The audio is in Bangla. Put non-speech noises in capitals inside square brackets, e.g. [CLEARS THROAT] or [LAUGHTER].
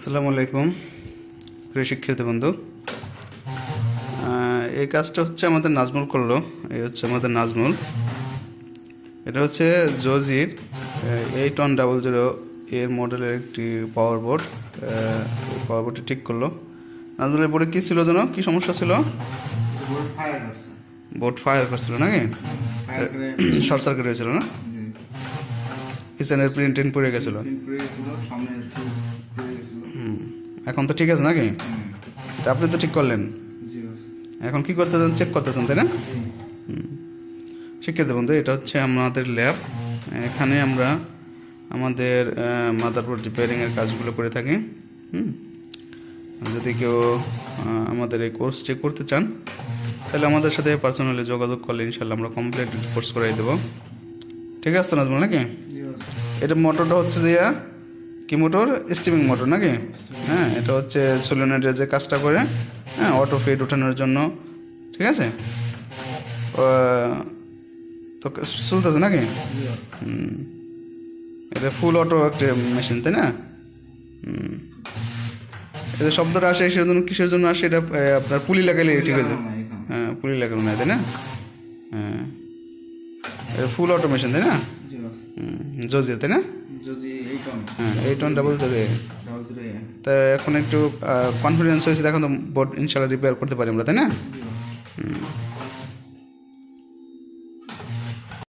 আসসালামু আলাইকুম প্রিয় শিক্ষার্থী বন্ধু। এই কাজটা হচ্ছে আমাদের নাজমুল করল এই হচ্ছে আমাদের নাজমুল। এটা হচ্ছে জোজির এইট ওয়ান ডাবল জিরো এর মডেলের একটি পাওয়ার বোর্ড পাওয়ার বোর্ডটি ঠিক করল। নাজমুলের বোর্ডে কী ছিল যেন? কী সমস্যা ছিল? বোর্ড ফায়ার করছে। বোর্ড ফায়ার করছিল নাকি? শর্ট সার্কিট [CLEARS THROAT] হয়েছিল না? কিচেনের প্রিন্ট টিন পড়ে গেছিল। এখন তো ঠিক আছে নাকি? আপনি তো ঠিক করলেন। এখন কি করতে চান? চেক করতেছেন তাই না? জি। শিক্ষার্থী বন্ধু এটা হচ্ছে আমাদের ল্যাব এখানে আমরা আমাদের মাদারবোর্ড রিপেয়ারিংয়ের কাজগুলো করে থাকি। হুম। যদি কেউ আমাদের এই কোর্সটি করতে চান তাহলে আমাদের সাথে পার্সোনালি যোগাযোগ করলে ইনশাল্লাহ আমরা কমপ্লিট কোর্স করাই দেবো। ঠিক আছে তো নাজমুল নাকি? এটা মোটরটা হচ্ছে যে কি মোটর? স্টিমিং মোটর নাকি? হ্যাঁ এটা হচ্ছে সোলিনাইডের যে কাজটা করে হ্যাঁ অটো ফিড ওঠানোর জন্য, ঠিক আছে? তো চলতেছে নাকি? এটা ফুল অটো একটা মেশিন তাই না। এটা শব্দটা আসে সেটার জন্য কিসের জন্য আসে? এটা আপনার পুলি লাগাইলে ঠিক আছে হ্যাঁ পুলি লাগানো নাই তাই না? হ্যাঁ ফুল অটো মেশিন তাই না? জজিয়ে তাই না? এই টন হ্যাঁ ডাবল এ। তা এখন একটু কনফিডেন্স হয়েছে এখন তো বোর্ড ইনশাল্লাহ রিপেয়ার করতে পারি আমরা তাই না।